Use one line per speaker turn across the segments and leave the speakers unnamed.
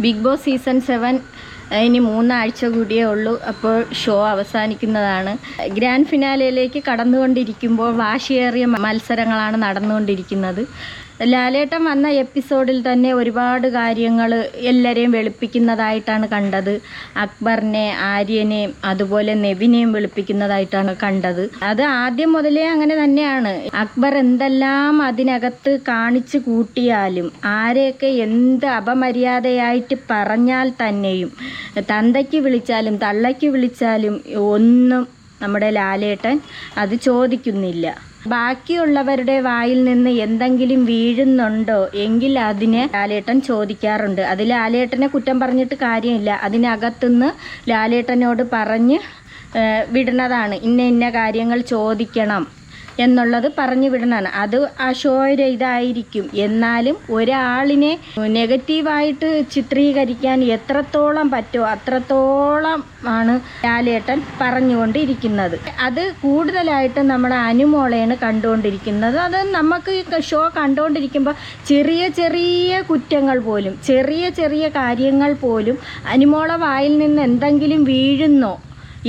Big Boss season seven ഇനി മൂന്നാഴ്ച കൂടിയേ ഉള്ളൂ. അപ്പോൾ ഷോ അവസാനിക്കുന്നതാണ്. ഗ്രാൻഡ് ഫിനാലയിലേക്ക് കടന്നുകൊണ്ടിരിക്കുമ്പോൾ വാശിയേറിയ മത്സരങ്ങളാണ് നടന്നുകൊണ്ടിരിക്കുന്നത്. ലാലേട്ടൻ വന്ന എപ്പിസോഡിൽ തന്നെ ഒരുപാട് കാര്യങ്ങൾ എല്ലാവരെയും വെളുപ്പിക്കുന്നതായിട്ടാണ് കണ്ടത്. അക്ബറിനെ ആര്യനെയും അതുപോലെ നെവിനെയും വെളുപ്പിക്കുന്നതായിട്ടാണ് കണ്ടത്. അത് ആദ്യം മുതലേ അങ്ങനെ തന്നെയാണ്. അക്ബർ എന്തെല്ലാം അതിനകത്ത് കാണിച്ചു കൂട്ടിയാലും ആരെയൊക്കെ എന്ത് അപമര്യാദയായിട്ട് പറഞ്ഞാൽ തന്നെയും തന്തയ്ക്ക് വിളിച്ചാലും തള്ളയ്ക്ക് വിളിച്ചാലും ഒന്നും നമ്മുടെ ലാലേട്ടൻ അത് ചോദിക്കുന്നില്ല. ബാക്കിയുള്ളവരുടെ വായിൽ നിന്ന് എന്തെങ്കിലും വീഴുന്നുണ്ടോ? എങ്കിൽ അതിന് ലാലേട്ടൻ ചോദിക്കാറുണ്ട്. അത് ലാലേട്ടനെ കുറ്റം പറഞ്ഞിട്ട് കാര്യമില്ല. അതിനകത്തുനിന്ന് ലാലേട്ടനോട് പറഞ്ഞ് വിടുന്നതാണ് ഇന്ന ഇന്ന കാര്യങ്ങൾ ചോദിക്കണം. എന്നുള്ളത് പറഞ്ഞു വിടണമാണ് അത് അശോര ഇതായിരിക്കും എന്നാലും ഒരാളിനെ നെഗറ്റീവായിട്ട് ചിത്രീകരിക്കാൻ എത്രത്തോളം പറ്റുമോ അത്രത്തോളം ആണ് ലാലേട്ടൻ പറഞ്ഞുകൊണ്ടിരിക്കുന്നത്. അത് കൂടുതലായിട്ട് നമ്മുടെ അനുമോളയാണ് കണ്ടുകൊണ്ടിരിക്കുന്നത്. അത് നമുക്ക് ഷോ കണ്ടുകൊണ്ടിരിക്കുമ്പോൾ ചെറിയ ചെറിയ കുറ്റങ്ങൾ പോലും ചെറിയ ചെറിയ കാര്യങ്ങൾ പോലും അനുമോള വായിൽ നിന്ന് എന്തെങ്കിലും വീഴുന്നോ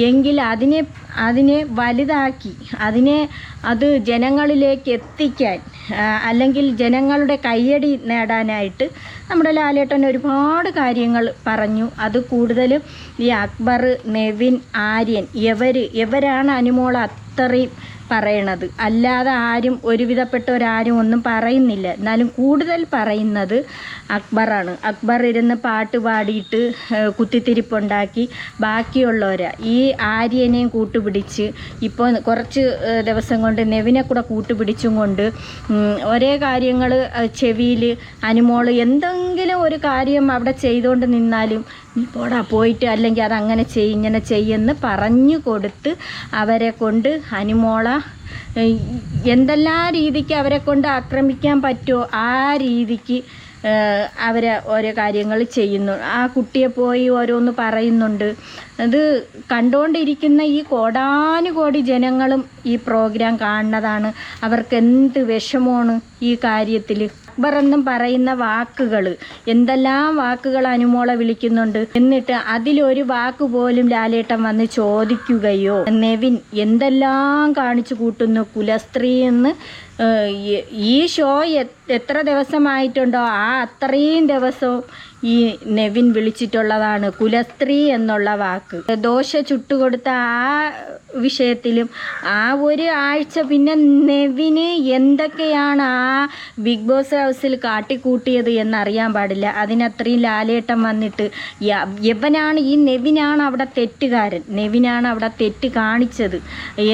എങ്കിൽ അതിനെ അതിനെ വലുതാക്കി അതിനെ അത് ജനങ്ങളിലേക്ക് എത്തിക്കാൻ അല്ലെങ്കിൽ ജനങ്ങളുടെ കയ്യടി നേടാനായിട്ട് നമ്മുടെ ലാലേട്ടൻ ഒരുപാട് കാര്യങ്ങൾ പറഞ്ഞു. അത് കൂടുതലും ഈ അക്ബർ നെവിൻ ആര്യൻ ഇവർ ഇവരാണ് അനുമോൾ അത്രയും പറയണത്. അല്ലാതെ ആരും ഒരുവിധപ്പെട്ടവരാരും ഒന്നും പറയുന്നില്ല. എന്നാലും കൂടുതൽ പറയുന്നത് അക്ബറാണ്. അക്ബർ ഇരുന്ന് പാട്ട് പാടിയിട്ട് കുത്തിത്തിരിപ്പുണ്ടാക്കി ബാക്കിയുള്ളവരാ. ഈ ആര്യനെയും കൂട്ടുപിടിച്ച് ഇപ്പോൾ കുറച്ച് ദിവസം കൊണ്ട് നെവിനെ കൂടെ കൂട്ടുപിടിച്ചും കൊണ്ട് ഒരേ കാര്യങ്ങൾ ചെവിയിൽ അനുമോൾ എന്തെങ്കിലും ഒരു കാര്യം അവിടെ ചെയ്തുകൊണ്ട് നിന്നാലും പോടാ പോയിട്ട് അല്ലെങ്കിൽ അത് അങ്ങനെ ചെയ്യ് ഇങ്ങനെ ചെയ്യെന്ന് പറഞ്ഞു കൊടുത്ത് അവരെ കൊണ്ട് അനുമോള എന്തെല്ലാം രീതിക്ക് അവരെ കൊണ്ട് ആക്രമിക്കാൻ പറ്റുമോ ആ രീതിക്ക് അവരെ ഓരോ കാര്യങ്ങൾ ചെയ്യുന്നു. ആ കുട്ടിയെ പോയി ഓരോന്ന് പറയുന്നുണ്ട്. അത് കണ്ടുകൊണ്ടിരിക്കുന്ന ഈ കോടാനുകോടി ജനങ്ങളും ഈ പ്രോഗ്രാം കാണുന്നതാണ്. അവർക്ക് എന്ത് വിഷമമാണ് ഈ കാര്യത്തിൽ അക്ബർ എന്നും പറയുന്ന വാക്കുകൾ എന്തെല്ലാം വാക്കുകൾ അനുമോളെ വിളിക്കുന്നുണ്ട്. എന്നിട്ട് അതിലൊരു വാക്ക് പോലും ലാലേട്ടൻ വന്ന് ചോദിക്കുകയോ നെവിൻ എന്തെല്ലാം കാണിച്ചു കൂട്ടുന്നു കുലസ്ത്രീ എന്ന് ഈ- ഷോ എത്ര ദിവസമായിട്ടുണ്ടോ ആ അത്രയും ദിവസവും ഈ നെവിൻ വിളിച്ചിട്ടുള്ളതാണ്. കുലസ്ത്രീ എന്നുള്ള വാക്ക്. ദോശ ചുട്ടുകൊടുത്ത ആ വിഷയത്തിലും ആ ഒരു ആഴ്ച പിന്നെ നെവിന് എന്തൊക്കെയാണ് ആ ബിഗ് ബോസ് ഹൗസിൽ കാട്ടിക്കൂട്ടിയത് എന്നറിയാൻ പാടില്ല. അതിനത്രയും ലാലേട്ടം വന്നിട്ട് എവനാണ് ഈ നെവിനാണ് അവിടെ തെറ്റുകാരൻ നെവിനാണ് അവിടെ തെറ്റ് കാണിച്ചത്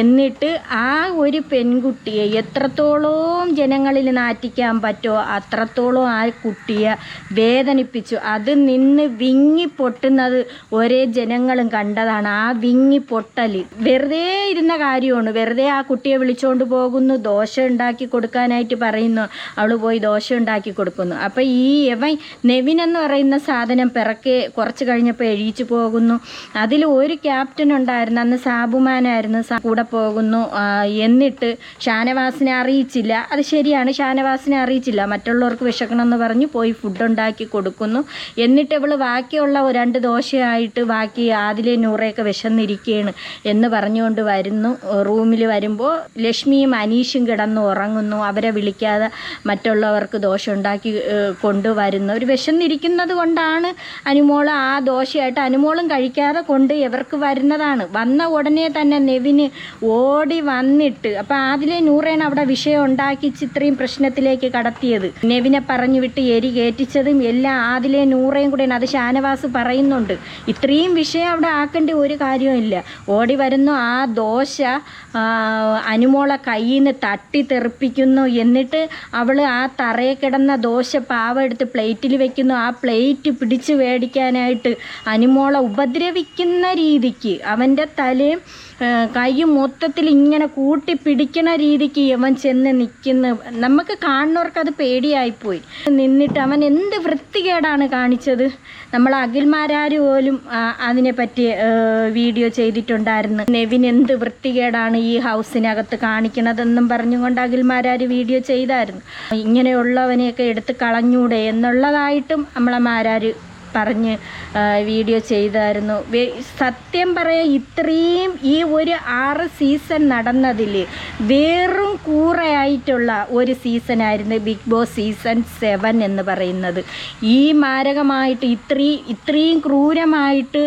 എന്നിട്ട് ആ ഒരു പെൺകുട്ടിയെ എത്രത്തോളം ജനങ്ങളിൽ നാറ്റിക്കാൻ പറ്റുമോ അത്രത്തോളം ആ കുട്ടിയെ വേദനിപ്പിച്ചു. അത് നിന്ന് വിങ്ങി പൊട്ടുന്നത് ഒരേ ജനങ്ങളും കണ്ടതാണ്. ആ വിങ്ങി പൊട്ടൽ വെറുതെ ഇരുന്ന കാര്യമാണ്. വെറുതെ ആ കുട്ടിയെ വിളിച്ചുകൊണ്ട് പോകുന്നു. ദോശ ഉണ്ടാക്കി കൊടുക്കാനായിട്ട് പറയുന്നു. അവൾ പോയി ദോശ ഉണ്ടാക്കി കൊടുക്കുന്നു. അപ്പം ഈ യവൻ നെവിൻ എന്ന് പറയുന്ന സാധനം പിറക്കെ കുറച്ച് കഴിഞ്ഞപ്പോൾ എഴുതിച്ചു പോകുന്നു. അതിൽ ഒരു ക്യാപ്റ്റൻ ഉണ്ടായിരുന്നു. അന്ന് സാബുമാനായിരുന്നു. കൂടെ പോകുന്നു. എന്നിട്ട് ഷാനവാസിനെ അറിയിച്ചില്ല. അത് ശരിയാണ്. ഷാനവാസിനെ അറിയിച്ചില്ല. മറ്റുള്ളവർക്ക് വിശക്കണമെന്ന് പറഞ്ഞ് പോയി ഫുഡ് ഉണ്ടാക്കി കൊടുക്കുന്നു. എന്നിട്ട് ഇവൾ ബാക്കിയുള്ള രണ്ട് ദോശയായിട്ട് ബാക്കി ആദിലെ നൂറയൊക്കെ വിശന്നിരിക്കുകയാണ് എന്ന് പറഞ്ഞുകൊണ്ട് വരുന്നു. റൂമിൽ വരുമ്പോൾ ലക്ഷ്മിയും അനീഷും കിടന്ന് ഉറങ്ങുന്നു. അവരെ വിളിക്കാതെ മറ്റുള്ളവർക്ക് ദോശ ഉണ്ടാക്കി കൊണ്ടുവരുന്നു. ഒരു വിശന്നിരിക്കുന്നത് കൊണ്ടാണ് അനുമോൾ ആ ദോശയായിട്ട് അനുമോളും കഴിക്കാതെ കൊണ്ട് ഇവർക്ക് വരുന്നതാണ്. വന്ന ഉടനെ തന്നെ നെവിന് ഓടി വന്നിട്ട് അപ്പം ആദിലെ നൂറേണ് അവിടെ വിഷയം ഉണ്ടാക്കിച്ച് ഇത്രയും പ്രശ്നത്തിലേക്ക് കടത്തിയത് നെവിനെ പറഞ്ഞു വിട്ട് എരി കയറ്റിച്ചതും എല്ലാം ആദിലെ നൂറേയും കൂടെയാണ് അത് ഷാനവാസ് പറയുന്നുണ്ട്. ഇത്രയും വിഷയം അവിടെ ആക്കേണ്ട ഒരു കാര്യമില്ല ഓടി വരുന്നു ആ ദോശ അനുമോളെ കയ്യിൽ നിന്ന് തട്ടി തെറിപ്പിക്കുന്നു. എന്നിട്ട് അവൾ ആ തറയെ കിടന്ന ദോശ പാവ എടുത്ത് പ്ലേറ്റിൽ വെക്കുന്നു. ആ പ്ലേറ്റ് പിടിച്ച് മേടിക്കാനായിട്ട് അനുമോളെ ഉപദ്രവിക്കുന്ന രീതിക്ക് അവന്റെ തലയും കൈയും മൊത്തത്തിൽ ഇങ്ങനെ കൂട്ടി പിടിക്കണ രീതിക്ക് ഇവൻ ചെന്ന് നിൽക്കുന്നു. നമുക്ക് കാണുന്നവർക്ക് അത് പേടിയായിപ്പോയി. നിന്നിട്ട് അവൻ എന്ത് വൃത്തികേടാണ് കാണിച്ചത്? നമ്മൾ അഖിൽമാരാര് പോലും അതിനെ അതിനെപ്പറ്റി വീഡിയോ ചെയ്തിട്ടുണ്ടായിരുന്നു. നെവിൻ എന്ത് വൃത്തികേടാണ് ഈ ഹൗസിനകത്ത് കാണിക്കണതെന്നും പറഞ്ഞുകൊണ്ട് അഖിൽമാരാര് വീഡിയോ ചെയ്തായിരുന്നു. ഇങ്ങനെയുള്ളവനെയൊക്കെ എടുത്ത് കളഞ്ഞൂടെ എന്നുള്ളതായിട്ടും നമ്മളെ മാരാര് പറഞ്ഞ് വീഡിയോ ചെയ്തായിരുന്നു. സത്യം പറയാൻ ഇത്രയും ഈ ഒരു ആറ് സീസൺ നടന്നതിൽ വേറും കൂറയായിട്ടുള്ള ഒരു സീസണായിരുന്നു ബിഗ് ബോസ് സീസൺ സെവൻ എന്ന് പറയുന്നത്. ഈ മാരകമായിട്ട് ഇത്രയും ഇത്രയും ക്രൂരമായിട്ട്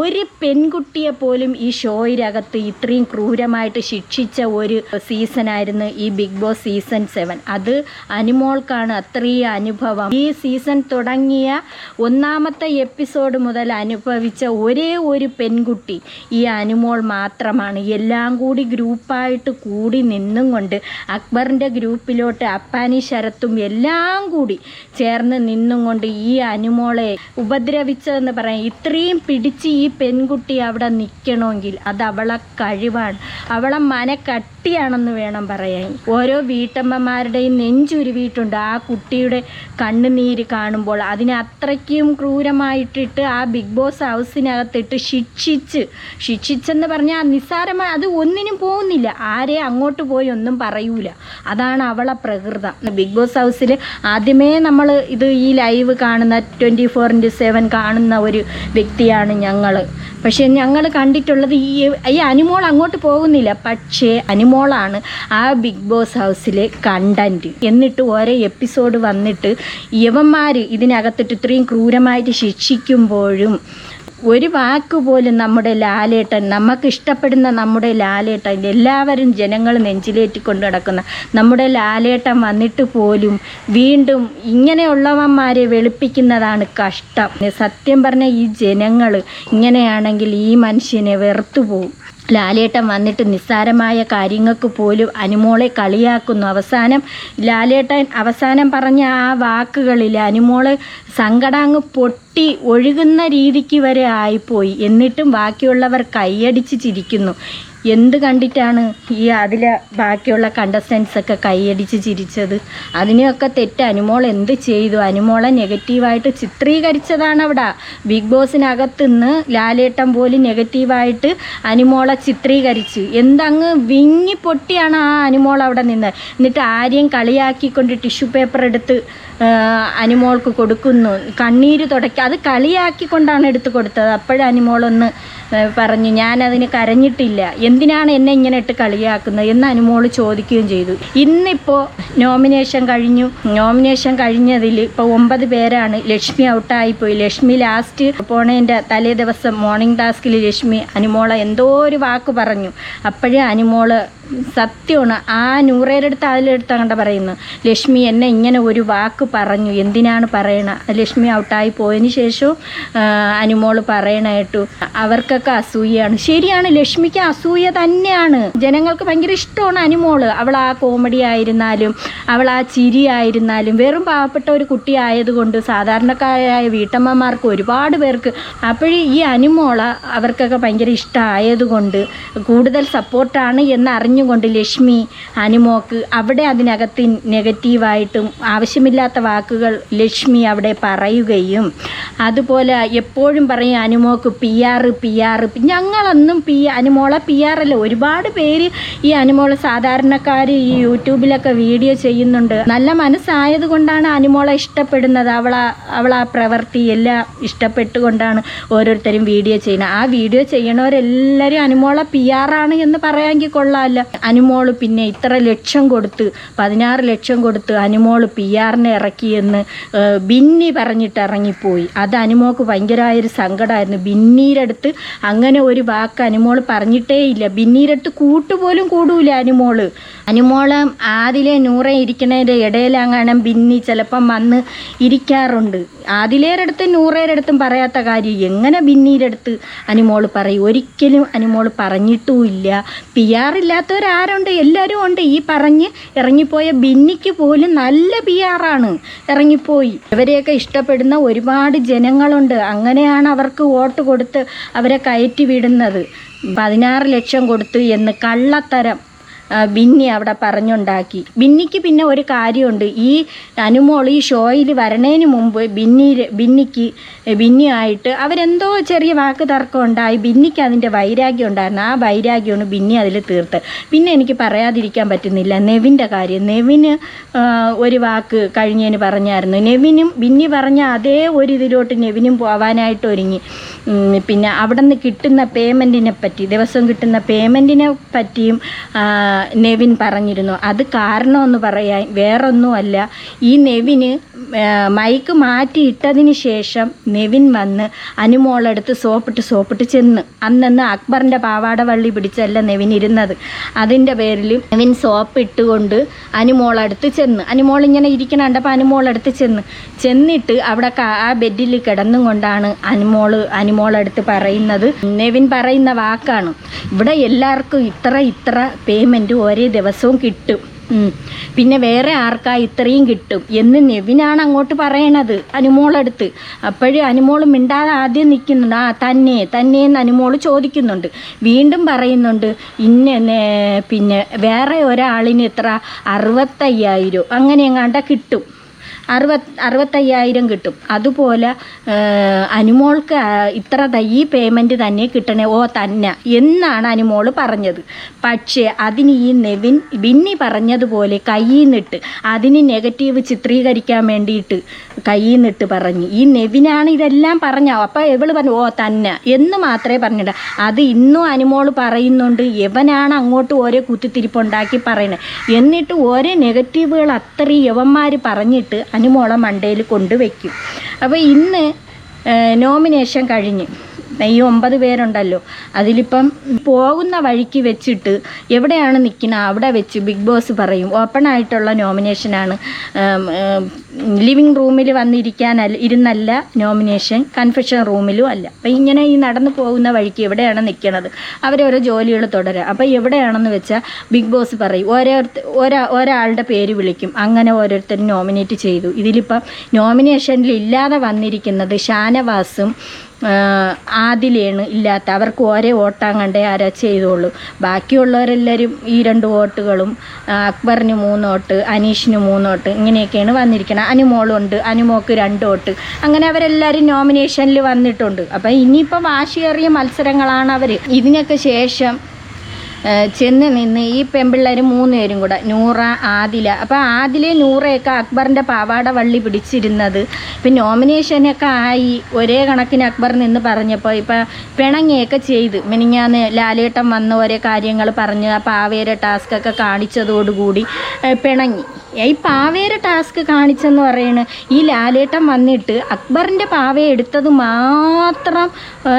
ഒരു പെൺകുട്ടിയെ പോലും ഈ ഷോയിനകത്ത് ഇത്രയും ക്രൂരമായിട്ട് ശിക്ഷിച്ച ഒരു സീസണായിരുന്നു ഈ ബിഗ് ബോസ് സീസൺ സെവൻ അത് അനുമോൾക്കാണ് അത്രയും അനുഭവം. ഈ സീസൺ തുടങ്ങിയ ഒന്നാമത്തെ എപ്പിസോഡ് മുതൽ അനുഭവിച്ച ഒരേ ഒരു പെൺകുട്ടി ഈ അനുമോൾ മാത്രമാണ്. എല്ലാം കൂടി ഗ്രൂപ്പായിട്ട് കൂടി നിന്നും കൊണ്ട് അക്ബറിന്റെ ഗ്രൂപ്പിലോട്ട് അപ്പാനി ശരത്തും എല്ലാം കൂടി ചേർന്ന് നിന്നും കൊണ്ട് ഈ അനുമോളെ ഉപദ്രവിച്ചതെന്ന് പറയാം. ഇത്രയും പിടിച്ച് ഈ പെൺകുട്ടി അവിടെ നിൽക്കണമെങ്കിൽ അത് അവളെ കഴിവാണ്. അവളെ മനക്കട്ടിയാണെന്ന് വേണം പറയാൻ. ഓരോ വീട്ടമ്മമാരുടെയും നെഞ്ചുരുവിയിട്ടുണ്ട് ആ കുട്ടിയുടെ കണ്ണുനീര് കാണുമ്പോൾ. അതിനെ അത്രയ്ക്കും ക്രൂരമായിട്ടിട്ട് ആ ബിഗ് ബോസ് ഹൗസിനകത്തിട്ട് ശിക്ഷിച്ച് ശിക്ഷിച്ചെന്ന് പറഞ്ഞാൽ നിസ്സാരമായി അത് ഒന്നിനും പോകുന്നില്ല. ആരെ അങ്ങോട്ട് പോയി ഒന്നും പറയൂല. അതാണ് അവളെ പ്രകൃതം. ബിഗ് ബോസ് ഹൗസിൽ ആദ്യമേ നമ്മൾ ഇത് ഈ ലൈവ് കാണുന്ന ട്വന്റി ഫോർ ഇന്റു സെവൻ കാണുന്ന ഒരു വ്യക്തിയാണ് ഞങ്ങൾ പക്ഷേ ഞങ്ങൾ കണ്ടിട്ടുള്ളത് ഈ ഈ അനിമോൾ അങ്ങോട്ട് പോകുന്നില്ല. പക്ഷേ അനിമോളാണ് ആ ബിഗ് ബോസ് ഹൗസിലെ കണ്ടന്റ് എന്നിട്ട് ഓരോ എപ്പിസോഡ് വന്നിട്ട് യവന്മാർ ഇതിനകത്തിട്ട് ഇത്രയും ക്രൂരമായിട്ട് ശിക്ഷിക്കുമ്പോഴും ഒരു വാക്ക് പോലും നമ്മുടെ ലാലേട്ടൻ നമുക്ക് ഇഷ്ടപ്പെടുന്ന നമ്മുടെ ലാലേട്ടൻ എല്ലാവരും ജനങ്ങൾ നെഞ്ചിലേറ്റിക്കൊണ്ട് നടക്കുന്ന നമ്മുടെ ലാലേട്ടൻ വന്നിട്ട് പോലും വീണ്ടും ഇങ്ങനെയുള്ളവന്മാരെ വെളുപ്പിക്കുന്നതാണ് കഷ്ടം. സത്യം പറഞ്ഞ ഈ ജനങ്ങൾ ഇങ്ങനെയാണെങ്കിൽ ഈ മനുഷ്യനെ വെറുത്തു പോകും ലാലേട്ടൻ വന്നിട്ട് നിസ്സാരമായ കാര്യങ്ങൾക്ക് പോലും അനുമോളെ കളിയാക്കുന്നു. അവസാനം ലാലേട്ടൻ അവസാനം പറഞ്ഞ ആ വാക്കുകളിൽ അനുമോൾ സങ്കടാങ്ങ് പൊട്ടി ഒഴുകുന്ന രീതിക്ക് വരെ ആയിപ്പോയി. എന്നിട്ടും ബാക്കിയുള്ളവർ കൈയടിച്ച് ചിരിക്കുന്നു. എന്ത് കണ്ടിട്ടാണ് ഈ അതിൽ ബാക്കിയുള്ള കണ്ടസ്റ്റൻസ് ഒക്കെ കൈയടിച്ച് ചിരിച്ചത്? അതിനെയൊക്കെ തെറ്റ് അനുമോൾ എന്ത് ചെയ്തു? അനുമോളെ നെഗറ്റീവായിട്ട് ചിത്രീകരിച്ചതാണ് അവിടെ ബിഗ് ബോസിനകത്ത് നിന്ന് ലാലേട്ടൻ പോലും നെഗറ്റീവായിട്ട് അനുമോളെ ചിത്രീകരിച്ച്. എന്തങ്ങ് വിങ്ങി പൊട്ടിയാണ് ആ അനുമോൾ അവിടെ നിന്ന്. എന്നിട്ട് ആരെയും കളിയാക്കിക്കൊണ്ട് ടിഷ്യൂ പേപ്പർ എടുത്ത് അനുമോൾക്ക് കൊടുക്കുന്നു. കണ്ണീര് തുടക്കി അത് കളിയാക്കിക്കൊണ്ടാണ് എടുത്ത് കൊടുത്തത്. അപ്പോഴും അനുമോളൊന്ന് ആ, പറഞ്ഞു ഞാനതിന് കരഞ്ഞിട്ടില്ല. എന്തിനാണ് എന്നെ ഇങ്ങനെ ഇട്ട് കളിയാക്കുന്നത് എന്ന് അനുമോൾ ചോദിക്കുകയും ചെയ്തു. ഇന്നിപ്പോൾ നോമിനേഷൻ കഴിഞ്ഞു. നോമിനേഷൻ കഴിഞ്ഞതിൽ ഇപ്പോൾ ഒമ്പത് പേരാണ്. ലക്ഷ്മി ഔട്ടായിപ്പോയി. ലക്ഷ്മി ലാസ്റ്റ് പോണേന്റെ തലേ ദിവസം മോർണിംഗ് ടാസ്കിൽ ലക്ഷ്മി അനുമോളെ എന്തോ ഒരു വാക്ക് പറഞ്ഞു. അപ്പോഴേ അനുമോൾ സത്യമാണ്. ആ നൂറേരെടുത്ത് അതിലെടുത്ത് കണ്ട പറയുന്നു ലക്ഷ്മി എന്നെ ഇങ്ങനെ ഒരു വാക്ക് പറഞ്ഞു. എന്തിനാണ് പറയണ? ലക്ഷ്മി ഔട്ടായി പോയതിന് ശേഷവും അനുമോൾ പറയണ അവർക്കൊക്കെ അസൂയയാണ്. ശരിയാണ് ലക്ഷ്മിക്ക് അസൂയ തന്നെയാണ്. ജനങ്ങൾക്ക് ഭയങ്കര ഇഷ്ടമാണ് അനുമോൾ. അവൾ ആ കോമഡി ആയിരുന്നാലും അവൾ ആ ചിരി ആയിരുന്നാലും വെറും പാവപ്പെട്ട ഒരു കുട്ടി ആയതുകൊണ്ട് സാധാരണക്കാരായ വീട്ടമ്മമാർക്ക് ഒരുപാട് പേർക്ക് അപ്പോഴേ ഈ അനുമോള അവർക്കൊക്കെ ഭയങ്കര ഇഷ്ടമായതുകൊണ്ട് കൂടുതൽ സപ്പോർട്ടാണ് എന്ന് അറിഞ്ഞുകൊണ്ട് ലക്ഷ്മി അനുമോക്ക് അവിടെ അതിനകത്ത് നെഗറ്റീവായിട്ടും ആവശ്യമില്ലാത്ത വാക്കുകൾ ലക്ഷ്മി അവിടെ പറയുകയും അതുപോലെ എപ്പോഴും പറയും അനുമോക്ക് പി ആർ പി ആർ ഞങ്ങളൊന്നും പി അനുമോളെ പി ആർ അല്ല. ഒരുപാട് പേര് ഈ അനുമോളെ സാധാരണക്കാർ ഈ യൂട്യൂബിലൊക്കെ വീഡിയോ ചെയ്യുന്നുണ്ട്. നല്ല മനസ്സായത് കൊണ്ടാണ് അനുമോളെ ഇഷ്ടപ്പെടുന്നത്. അവളാ അവളാ പ്രവൃത്തി എല്ലാം ഇഷ്ടപ്പെട്ടുകൊണ്ടാണ് ഓരോരുത്തരും വീഡിയോ ചെയ്യുന്നത്. ആ വീഡിയോ ചെയ്യണവരെല്ലാവരും അനുമോളെ പി ആണ് എന്ന് പറയാമെങ്കിൽ കൊള്ളാമല്ലോ. അനുമോൾ പിന്നെ ഇത്ര ലക്ഷം കൊടുത്ത് പതിനാറ് ലക്ഷം കൊടുത്ത് അനുമോൾ പി ആറിനെ ഇറക്കിയെന്ന് ബിന്നി പറഞ്ഞിട്ട് ഇറങ്ങിപ്പോയി. അത് അനുമോക്ക് ഭയങ്കരമായൊരു സങ്കടമായിരുന്നു ബിന്നീരടുത്ത് അങ്ങനെ ഒരു വാക്ക് അനുമോൾ പറഞ്ഞിട്ടേ ഇല്ല ബിന്നീരടുത്ത് കൂട്ടുപോലും കൂടൂല അനുമോൾ. അനുമോൾ ആദിലെ നൂറെ ഇരിക്കണതിന്റെ ഇടയിലങ്ങാനും ബിന്നി ചിലപ്പം വന്ന് ഇരിക്കാറുണ്ട്. ആദിലേരടുത്തും നൂറേരടുത്തും പറയാത്ത കാര്യം എങ്ങനെ ബിന്നീരടുത്ത് അനുമോൾ പറയും? ഒരിക്കലും അനുമോൾ പറഞ്ഞിട്ടുമില്ല. പി ആർ ഇല്ലാത്തവരാരുണ്ട് എല്ലാവരും ഉണ്ട്. ഈ പറഞ്ഞ് ഇറങ്ങിപ്പോയ ബിന്നിക്ക് പോലും നല്ല പി ആറാണ് ഇറങ്ങിപ്പോയി. ഇവരെയൊക്കെ ഇഷ്ടപ്പെടുന്ന ഒരുപാട് ജനങ്ങളുണ്ട്. അങ്ങനെയാണ് അവർക്ക് വോട്ട് കൊടുത്ത് അവരെ കയറ്റി വിടുന്നത്. പതിനാറ് ലക്ഷം കൊടുത്തു എന്ന് കള്ളത്തരം. ബിന്നി അവിടെ പറഞ്ഞുണ്ടാക്കി. ബിന്നിക്ക് പിന്നെ ഒരു കാര്യമുണ്ട്. ഈ അനുമോൾ ഈ ഷോയിൽ വരണേന് മുമ്പ് ബിന്നി ബിന്നിക്ക് ബിന്നിയായിട്ട് അവരെന്തോ ചെറിയ വാക്ക് തർക്കം ഉണ്ടായി. ബിന്നിക്ക് അതിന്റെ വൈരാഗ്യം ഉണ്ടായിരുന്നു. ആ വൈരാഗ്യമാണ് ബിന്നി അതിൽ തീർത്ത്. പിന്നെ എനിക്ക് പറയാതിരിക്കാൻ പറ്റുന്നില്ല. നെവിന്റെ കാര്യം. നെവിന് ഒരു വാക്ക് കഴിഞ്ഞതിന് പറഞ്ഞായിരുന്നു. നെവിനും ബിന്നി പറഞ്ഞ അതേ ഒരു ഇതിലോട്ട് നെവിനും പോവാനായിട്ട് ഒരുങ്ങി. പിന്നെ അവിടെ നിന്ന് കിട്ടുന്ന പേയ്മെന്റിനെ പറ്റി ദിവസം കിട്ടുന്ന പേയ്മെന്റിനെ പറ്റിയും നെവിൻ പറഞ്ഞിരുന്നു. അത് കാരണമെന്ന് പറയാൻ വേറൊന്നുമല്ല. ഈ നെവിന് മൈക്ക് മാറ്റി ഇട്ടതിന് ശേഷം നെവിൻ വന്ന് അനുമോളെടുത്ത് സോപ്പിട്ട് സോപ്പിട്ട് ചെന്ന്. അന്നന്ന് അക്ബറിന്റെ പാവാട വള്ളി പിടിച്ചല്ല നെവിൻ ഇരുന്നത്. അതിന്റെ പേരിൽ നെവിൻ സോപ്പ് ഇട്ടുകൊണ്ട് അനുമോളടുത്ത് ചെന്ന്. അനുമോൾ ഇങ്ങനെ ഇരിക്കണണ്ട് കണ്ടപ്പോൾ അനുമോളടുത്ത് ചെന്ന്. ചെന്നിട്ട് അവിടെ ആ ബെഡിൽ കിടന്നും കൊണ്ടാണ് അനുമോൾ അനുമോളടുത്ത് പറയുന്നത്. നെവിൻ പറയുന്ന വാക്കാണ്. ഇവിടെ എല്ലാവർക്കും ഇത്ര ഇത്ര പേയ്മെന്റ് ഒരേ ദിവസവും കിട്ടും. പിന്നെ വേറെ ആർക്കാ ഇത്രയും കിട്ടും? എന്ന് നെവിനാണ് അങ്ങോട്ട് പറയണത് അനുമോളടുത്ത്. അപ്പോഴും അനുമോൾ മിണ്ടാതെ ആദ്യം നിൽക്കുന്നുണ്ട്. ആ തന്നെ തന്നെ എന്ന് അനുമോൾ ചോദിക്കുന്നുണ്ട്. വീണ്ടും പറയുന്നുണ്ട് ഇന്ന പിന്നെ വേറെ ഒരാളിന് എത്ര? അറുപത്തയ്യായിരം. അങ്ങനെ എങ്ങാണ്ട കിട്ടും. അറുപത് അറുപത്തയ്യായിരം കിട്ടും. അതുപോലെ അനുമോൾക്ക് ഇത്ര ഈ പേയ്മെന്റ് തന്നെ കിട്ടണേ. ഓ തന്നെ. എന്നാണ് അനുമോൾ പറഞ്ഞത്. പക്ഷേ അതിന് ഈ നെവിൻ ബിന്നി പറഞ്ഞതുപോലെ കയ്യിൽ നിന്നിട്ട് അതിന് നെഗറ്റീവ് ചിത്രീകരിക്കാൻ വേണ്ടിയിട്ട് കയ്യിൽ നിന്നിട്ട് പറഞ്ഞു. ഈ നെവിനാണ് ഇതെല്ലാം പറഞ്ഞോ അപ്പോൾ എവൾ പറഞ്ഞു ഓ തന്നെ. എന്ന് മാത്രമേ പറഞ്ഞിട്ട്. അത് ഇന്നും അനുമോൾ പറയുന്നുണ്ട്. യവനാണ് അങ്ങോട്ട് ഓരോ കുത്തിത്തിരിപ്പുണ്ടാക്കി പറയണേ. എന്നിട്ട് ഓരോ നെഗറ്റീവുകൾ അത്രയും യവന്മാർ പറഞ്ഞിട്ട് അനുമോളെ മണ്ടയിൽ കൊണ്ടുവയ്ക്കും. അപ്പോൾ ഇന്ന് നോമിനേഷൻ കഴിഞ്ഞ്. ഈ ഒമ്പത് പേരുണ്ടല്ലോ. അതിലിപ്പം പോകുന്ന വഴിക്ക് വെച്ചിട്ട് എവിടെയാണ് നിൽക്കുന്നത് അവിടെ വെച്ച് ബിഗ് ബോസ് പറയും. ഓപ്പൺ ആയിട്ടുള്ള നോമിനേഷനാണ് ലിവിങ് റൂമിൽ വന്നിരിക്കാനല്ല ഇരുന്നല്ല നോമിനേഷൻ കൺഫെഷൻ റൂമിലും അല്ല. അപ്പം ഇങ്ങനെ ഈ നടന്നു പോകുന്ന വഴിക്ക് എവിടെയാണ് നിൽക്കുന്നത് അവരോരോ ജോലികൾ തുടരുക അപ്പം എവിടെയാണെന്ന് വെച്ചാൽ ബിഗ് ബോസ് പറയും. ഓരോരുത്തർ ഒരാ ഒരാളുടെ പേര് വിളിക്കും. അങ്ങനെ ഓരോരുത്തരും നോമിനേറ്റ് ചെയ്തു. ഇതിലിപ്പം നോമിനേഷനിൽ ഇല്ലാതെ വന്നിരിക്കുന്നത് ഷാനവാസും ആദിലേണ് ഇല്ലാത്ത അവർക്ക് ഒരേ വോട്ടാൻ കണ്ടേ ആരാ ചെയ്തോളൂ. ബാക്കിയുള്ളവരെല്ലാവരും ഈ രണ്ട് വോട്ടുകളും അക്ബറിന് മൂന്ന് വോട്ട് അനീഷിന് മൂന്ന് വോട്ട് ഇങ്ങനെയൊക്കെയാണ് വന്നിരിക്കുന്നത് അനുമോളുണ്ട് അനുമോക്ക് രണ്ട് വോട്ട്. അങ്ങനെ അവരെല്ലാവരും നോമിനേഷനിൽ വന്നിട്ടുണ്ട്. അപ്പം ഇനിയിപ്പോൾ വാശിയേറിയ മത്സരങ്ങളാണ് അവർ ഇതിനൊക്കെ ശേഷം ചെന്ന് നിന്ന് ഈ പെമ്പിള്ളേർ മൂന്ന് പേരും കൂടെ നൂറ ആദില. അപ്പോൾ ആദിലെ നൂറയൊക്കെ അക്ബറിന്റെ പാവാട വള്ളി പിടിച്ചിരുന്നത്. ഇപ്പം നോമിനേഷനൊക്കെ ആയി ഒരേ കണക്കിന് അക്ബർ നിന്ന് പറഞ്ഞപ്പോൾ ഇപ്പം പിണങ്ങിയൊക്കെ ചെയ്ത്. മിനിങ്ങാന്ന് ലാലേട്ടം വന്ന ഓരോ കാര്യങ്ങൾ പറഞ്ഞ് ആ പാവേരെ ടാസ്ക്കൊക്കെ കാണിച്ചതോടുകൂടി പിണങ്ങി. ഈ പാവേര ടാസ്ക് കാണിച്ചെന്ന് പറയുന്നത് ഈ ലാലേട്ടൻ വന്നിട്ട് അക്ബറിന്റെ പാവ എടുത്തത് മാത്രം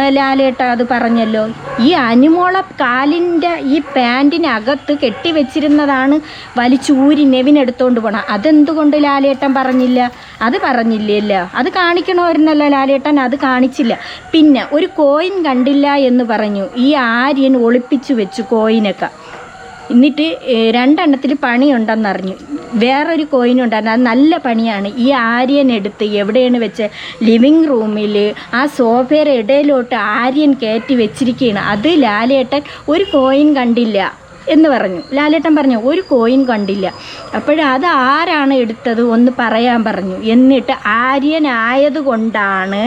ലാലേട്ട അത് പറഞ്ഞല്ലോ. ഈ അനുമോള കാലിന്റെ ഈ പാന്റിനകത്ത് കെട്ടിവെച്ചിരുന്നതാണ് വലിച്ചൂരി നെവിനെടുത്തോണ്ട് പോണം. അതെന്തുകൊണ്ട് ലാലേട്ടൻ പറഞ്ഞില്ല? അത് പറഞ്ഞില്ലല്ലോ. അത് കാണിക്കണമായിരുന്നല്ലോ ലാലേട്ടൻ അത് കാണിച്ചില്ല. പിന്നെ ഒരു കോയിൻ കണ്ടില്ല എന്ന് പറഞ്ഞു. ഈ ആര്യൻ ഒളിപ്പിച്ചു വെച്ചു കോയിനൊക്കെ. എന്നിട്ട് രണ്ടെണ്ണത്തിൽ പണിയുണ്ടെന്നറിഞ്ഞു. വേറൊരു കോയിൻ ഉണ്ടായിരുന്നു. അത് നല്ല പണിയാണ്. ഈ ആര്യൻ എടുത്ത് എവിടെയാണ് വെച്ച് ലിവിങ് റൂമിൽ ആ സോഫയുടെ ഇടയിലോട്ട് ആര്യൻ കയറ്റി വെച്ചിരിക്കുകയാണ്. അത് ലാലേട്ടൻ ഒരു കോയിൻ കണ്ടില്ല എന്ന് പറഞ്ഞു. ലാലേട്ടൻ പറഞ്ഞു ഒരു കോയിൻ കണ്ടില്ല. അപ്പോഴത് ആരാണ് എടുത്തത് ഒന്ന് പറയാൻ പറഞ്ഞു. എന്നിട്ട് ആര്യനായതുകൊണ്ടാണ്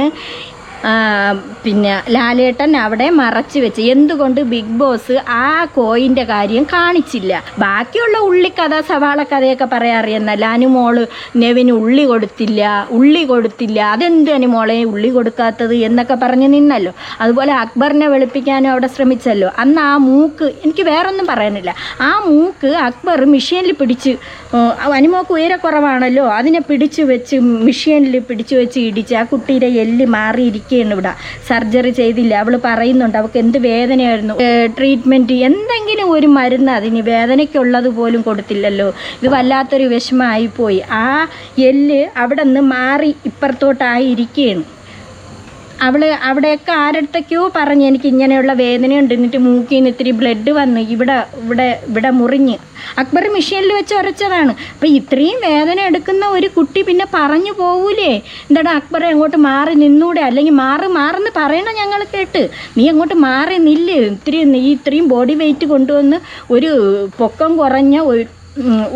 പിന്നെ ലാലേട്ടൻ അവിടെ മറച്ചു വെച്ച് എന്തുകൊണ്ട് ബിഗ് ബോസ് ആ കോയിന്റെ കാര്യം കാണിച്ചില്ല? ബാക്കിയുള്ള ഉള്ളിക്കഥ സവാള കഥയൊക്കെ പറയാറിയെന്നല്ല അനുമോൾ നെവിന് ഉള്ളി കൊടുത്തില്ല ഉള്ളി കൊടുത്തില്ല. അതെന്ത് അനുമോളെ ഉള്ളി കൊടുക്കാത്തത് എന്നൊക്കെ പറഞ്ഞ് നിന്നല്ലോ. അതുപോലെ അക്ബറിനെ വെളുപ്പിക്കാനും അവിടെ ശ്രമിച്ചല്ലോ. അന്ന് ആ മൂക്ക് എനിക്ക് വേറൊന്നും പറയാനില്ല. ആ മൂക്ക് അക്ബർ മിഷീനിൽ പിടിച്ച് അനുമോക്ക് ഉയരക്കുറവാണല്ലോ അതിനെ പിടിച്ചു വെച്ച് മിഷീനിൽ പിടിച്ചു വെച്ച് ഇടിച്ച് ആ കുട്ടിയുടെ എല്ല് മാറിയിരിക്കുകയാണ് ഇവിടെ. സർജറി ചെയ്തില്ല. അവൾ പറയുന്നുണ്ട് അവൾക്ക് എന്ത് വേദനയായിരുന്നു. ട്രീറ്റ്മെന്റ് എന്തെങ്കിലും ഒരു മരുന്ന് അതിന് വേദനയ്ക്കുള്ളത് പോലും കൊടുത്തില്ലല്ലോ. ഇത് വല്ലാത്തൊരു വിഷമമായിപ്പോയി. ആ എല്ല് അവിടെ നിന്ന് മാറി ഇപ്പുറത്തോട്ടായി ഇരിക്കുകയാണ്. അവൾ അവിടെയൊക്കെ ആരടുത്തൊക്കെയോ പറഞ്ഞ് എനിക്ക് ഇങ്ങനെയുള്ള വേദനയുണ്ട്. എന്നിട്ട് മൂക്കിൽ നിന്ന് ഇത്തിരി ബ്ലഡ് വന്ന് ഇവിടെ ഇവിടെ ഇവിടെ മുറിഞ്ഞ്. അക്ബർ മെഷീനിൽ വെച്ച് ഉരച്ചതാണ്. അപ്പം ഇത്രയും വേദന എടുക്കുന്ന ഒരു കുട്ടി പിന്നെ പറഞ്ഞു പോവൂലേ? എന്താടാ അക്ബർ അങ്ങോട്ട് മാറി നിന്നൂടെ? അല്ലെങ്കിൽ മാറി മാറെന്ന് പറയണം ഞങ്ങൾ കേട്ട്. നീ അങ്ങോട്ട് മാറി നില്ലേ. ഇത്രയും നീ ഇത്രയും ബോഡി വെയിറ്റ് കൊണ്ടുവന്ന് ഒരു പൊക്കം കുറഞ്ഞ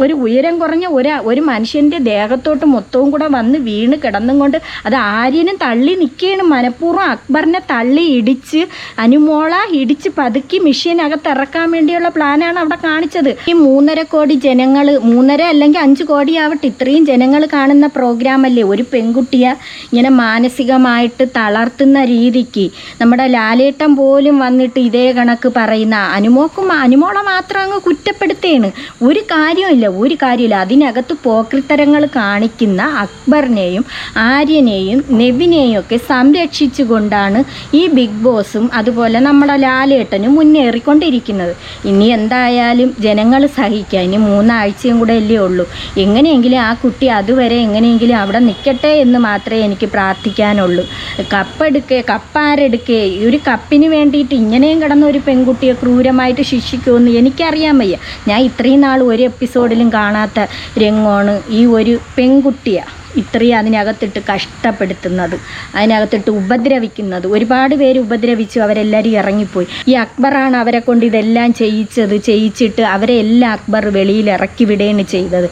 ഒരു ഉയരം കുറഞ്ഞ ഒരു ഒരു മനുഷ്യന്റെ ദേഹത്തോട്ട് മൊത്തവും കൂടെ വന്ന് വീണ് കിടന്നും കൊണ്ട് അത് ആര്യനും തള്ളി നിൽക്കുകയാണ് മനഃപൂർവം. അക്ബറിനെ തള്ളി ഇടിച്ച് അനുമോള ഇടിച്ച് പതുക്കി മെഷീനകത്ത് ഇറക്കാൻ വേണ്ടിയുള്ള പ്ലാനാണ് അവിടെ കാണിച്ചത്. ഈ മൂന്നര കോടി ജനങ്ങൾ മൂന്നര അല്ലെങ്കിൽ അഞ്ച് കോടി ആവട്ടെ ഇത്രയും ജനങ്ങൾ കാണുന്ന പ്രോഗ്രാം അല്ലേ ഒരു പെൺകുട്ടിയെ ഇങ്ങനെ മാനസികമായിട്ട് തളർത്തുന്ന രീതിക്ക്. നമ്മുടെ ലാലേട്ടൻ പോലും വന്നിട്ട് ഇതേ കണക്ക് പറയുന്ന അനുമോക്കും അനുമോള മാത്രം അങ്ങ് കുറ്റപ്പെടുത്തേണ്. ഒരു കാര്യമില്ല ഒരു കാര്യമില്ല അതിനകത്ത് പോക്രിത്തരങ്ങൾ കാണിക്കുന്ന അക്ബറിനെയും ആര്യനെയും നെവിനെയും ഒക്കെ സംരക്ഷിച്ചുകൊണ്ടാണ് ഈ ബിഗ് ബോസും അതുപോലെ നമ്മുടെ ലാലേട്ടനും മുന്നേറിക്കൊണ്ടിരിക്കുന്നത്. ഇനി എന്തായാലും ജനങ്ങൾ സഹിക്കുക ഇനി മൂന്നാഴ്ചയും കൂടെ അല്ലേ ഉള്ളൂ. എങ്ങനെയെങ്കിലും ആ കുട്ടി അതുവരെ എങ്ങനെയെങ്കിലും അവിടെ നിൽക്കട്ടെ എന്ന് മാത്രമേ എനിക്ക് പ്രാർത്ഥിക്കാനുള്ളൂ. കപ്പെടുക്കേ കപ്പാരെടുക്കേ ഒരു കപ്പിന് വേണ്ടിയിട്ട് ഇങ്ങനെയും കിടന്ന ഒരു പെൺകുട്ടിയെ ക്രൂരമായിട്ട് ശിക്ഷിക്കുമെന്ന് എനിക്കറിയാൻ വയ്യ. ഞാൻ ഇത്രയും നാൾ ഒരു എപ്പിസോഡിലും കാണാത്ത രംഗമാണ് ഈ ഒരു പെൺകുട്ടിയാണ് ഇത്രയും അതിനകത്തിട്ട് കഷ്ടപ്പെടുത്തുന്നത് അതിനകത്തിട്ട് ഉപദ്രവിക്കുന്നത്. ഒരുപാട് പേര് ഉപദ്രവിച്ചു അവരെല്ലാവരും ഇറങ്ങിപ്പോയി. ഈ അക്ബറാണ് അവരെ കൊണ്ട് ഇതെല്ലാം ചെയ്യിച്ചത് ചെയ്യിച്ചിട്ട് അവരെ എല്ലാം അക്ബർ വെളിയിൽ ഇറക്കി വിടുകയാണ് ചെയ്തത്.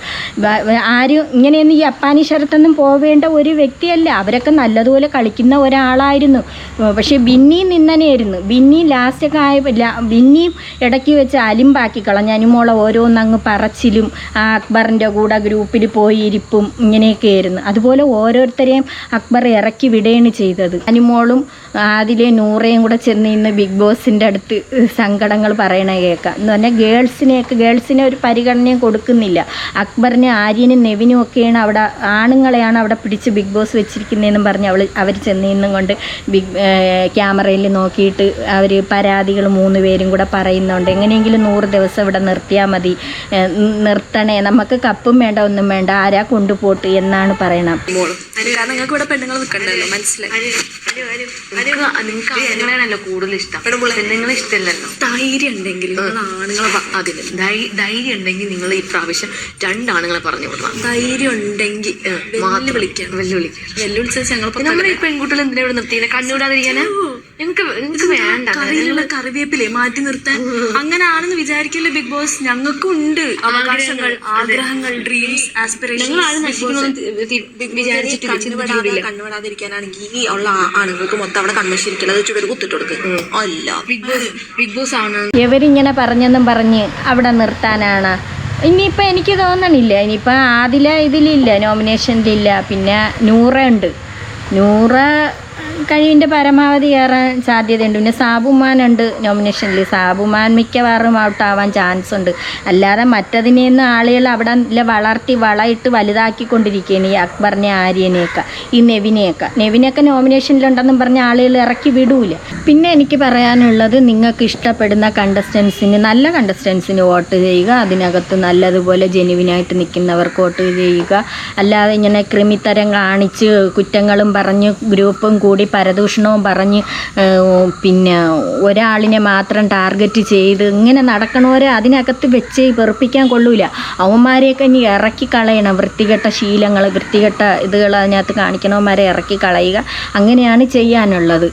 ആരും ഇങ്ങനെയൊന്നും ഈ അപ്പാനി ശരത്തൊന്നും പോവേണ്ട ഒരു വ്യക്തിയല്ല. അവരൊക്കെ നല്ലതുപോലെ കളിക്കുന്ന ഒരാളായിരുന്നു. പക്ഷേ ബിന്നി നിന്നനെയായിരുന്നു. ബിന്നി ലാസ്റ്റൊക്കെ ആയ ബിന്നിയും ഇടയ്ക്ക് വെച്ച് അലിമ്പാക്കി കളഞ്ഞ അനുമോളെ ഓരോന്നങ്ങ് പറച്ചിലും ആ അക്ബറിന്റെ കൂടെ ഗ്രൂപ്പിൽ പോയി ഇരിപ്പും ഇങ്ങനെയൊക്കെ ആയിരുന്നു അതുപോലെ ഓരോരുത്തരെയും അക്ബർ ഇറക്കി വിടുകയാണ് ചെയ്തത്. അനുമോളും അതിലെ നൂറയും കൂടെ ചെന്ന് ഇന്ന് ബിഗ് ബോസിന്റെ അടുത്ത് സങ്കടങ്ങൾ പറയണ കേൾക്കാം എന്ന് പറഞ്ഞാൽ ഗേൾസിനെയൊക്കെ ഗേൾസിനെ ഒരു പരിഗണനയും കൊടുക്കുന്നില്ല. അക്ബറിനെ ആര്യനും നെവിനും ഒക്കെയാണ് അവിടെ ആണുങ്ങളെയാണ് അവിടെ പിടിച്ച് ബിഗ് ബോസ് വെച്ചിരിക്കുന്നതെന്നും പറഞ്ഞ് അവൾ അവർ ചെന്ന് ഇന്നും കൊണ്ട് ബിഗ് ക്യാമറയിൽ നോക്കിയിട്ട് അവർ പരാതികൾ മൂന്ന് പേരും കൂടെ പറയുന്നുണ്ട്. എങ്ങനെയെങ്കിലും നൂറ് ദിവസം ഇവിടെ നിർത്തിയാൽ മതി. നിർത്തണേ. നമുക്ക് കപ്പും വേണ്ട ഒന്നും വേണ്ട. ആരാ കൊണ്ടുപോട്ട് എന്നാണ് പറയണം
കാരണം നിങ്ങൾക്ക് ഇവിടെ പെണ്ണുങ്ങൾ നിൽക്കണ്ടല്ലോ. മനസ്സിലായി. നിങ്ങൾക്ക് ആണുങ്ങളെയാണല്ലോ കൂടുതൽ ഇഷ്ടം. പെണ്ണുങ്ങളെ ഇഷ്ടമല്ലല്ലോ. ധൈര്യം ഉണ്ടെങ്കിൽ നിങ്ങൾ ആണുങ്ങളെ അതിൽ ധൈര്യം ഉണ്ടെങ്കിൽ നിങ്ങൾ ഈ പ്രാവശ്യം രണ്ടാണുങ്ങളെ പറഞ്ഞു വിടണം. ധൈര്യം ഉണ്ടെങ്കിൽ വെല്ലുവിളിക്കണം. വെല്ലുവിളിക്കണം. വെല്ലുവിളിച്ചാൽ ഞങ്ങൾ നമ്മുടെ പെൺകുട്ടികൾ എന്തിനാ ഇവിടെ നിർത്തിയില്ല കണ്ണുവിടാതിരിക്കാനാ? ഞങ്ങൾക്ക് ഞങ്ങൾക്ക് വേണ്ട
കറിയിലുള്ള കറിവേപ്പിലെ മാറ്റി നിർത്താൻ? അങ്ങനാണെന്ന് വിചാരിക്കില്ല ബിഗ് ബോസ്? ഞങ്ങൾക്കും ഉണ്ട് അവകാശങ്ങൾ ആഗ്രഹങ്ങൾ ഡ്രീംസ്
വിചാരിച്ചിട്ടില്ല ചിന്തിച്ചിട്ടില്ല
ഈ ഉള്ള ആണുങ്ങൾക്ക് മൊത്തം അവിടെ കൺമശിരിക്കലത് ചുവട് കുത്തിട്ട് കൊടുക്കുക അല്ല.
ബിഗ് ബോസ് ബിഗ് ബോസ് ആണ്.
ഇവരിങ്ങനെ പറഞ്ഞെന്നും പറഞ്ഞ് അവിടെ നിർത്താനാണ്. ഇനിയിപ്പോൾ എനിക്ക് തോന്നണില്ല. ഇനിയിപ്പോൾ ആദില ഇതിലില്ല നോമിനേഷനിലില്ല പിന്നെ നൂറ ഉണ്ട്. നൂറ കഴിവിന്റെ പരമാവധി കയറാൻ സാധ്യതയുണ്ട്. പിന്നെ സാബുമാൻ ഉണ്ട് നോമിനേഷനിൽ സാബുമാൻ മിക്കവാറും ആവാൻ ചാൻസ് ഉണ്ട്. അല്ലാതെ മറ്റതിനെയൊന്നും ആളുകൾ അവിടെ വളർത്തി വളയിട്ട് വലുതാക്കിക്കൊണ്ടിരിക്കുകയാണ് ഈ അക്ബറിനെ ആര്യനെയൊക്കെ ഈ നെവിനെയൊക്കെ നെവിനെയൊക്കെ നോമിനേഷനിലുണ്ടെന്നും പറഞ്ഞ ആളുകൾ ഇറക്കി വിടൂല. പിന്നെ എനിക്ക് പറയാനുള്ളത് നിങ്ങൾക്ക് ഇഷ്ടപ്പെടുന്ന കണ്ടസ്റ്റൻസിന് നല്ല കണ്ടസ്റ്റൻസിന് വോട്ട് ചെയ്യുക. അതിനകത്ത് നല്ലതുപോലെ ജെനുവിനായിട്ട് നിൽക്കുന്നവർക്ക് വോട്ട് ചെയ്യുക. അല്ലാതെ ഇങ്ങനെ കൃമിത്തരം കാണിച്ച് കുറ്റങ്ങളും പറഞ്ഞ് ഗ്രൂപ്പും കൂടി പരദൂഷണവും പറഞ്ഞ് പിന്നെ ഒരാളിനെ മാത്രം ടാർഗറ്റ് ചെയ്ത് ഇങ്ങനെ നടക്കണവരെ അതിനകത്ത് വെച്ച് വെറുപ്പിക്കാൻ കൊള്ളൂല. അവന്മാരെയൊക്കെ ഇനി ഇറക്കി കളയണം. വൃത്തികെട്ട ശീലങ്ങൾ വൃത്തികെട്ട ഇതുകൾ അതിനകത്ത് കാണിക്കണവന്മാരെ ഇറക്കി കളയുക. അങ്ങനെയാണ് ചെയ്യാനുള്ളത്.